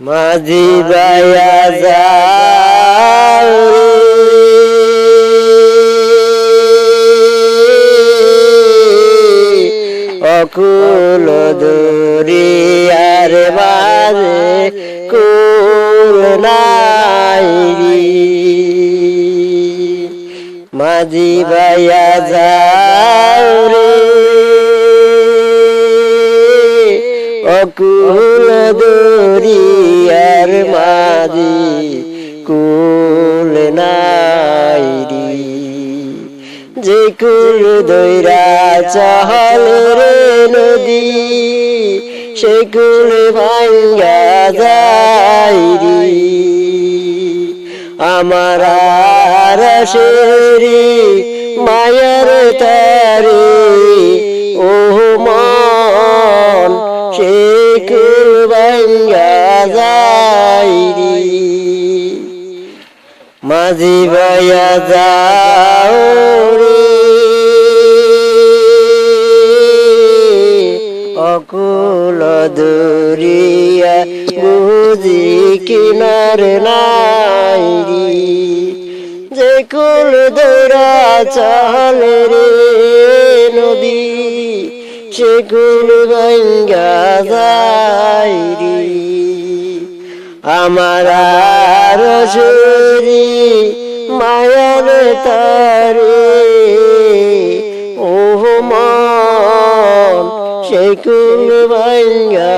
মাঝি বায়া। অকুল দরিয়ার মাঝে কুল নাই। মাঝি বায়া যাও অকুল দরিয়ার মাঝি, কুল নাই যে কুল দৈরা চহল রে নদী, সে কুল ভাঙ্গা যাই আমার রসেরি কুল ভাঙ্গা যাই রে মাঝি ভাইয়া যাও রে অকুল দরিয়া বুঝি কিনার নাই রে যে কুল দৌড়া চল রে সে গঙ্গা আমার রসুরি মায়ার তারে ওহ মন সে গঙ্গা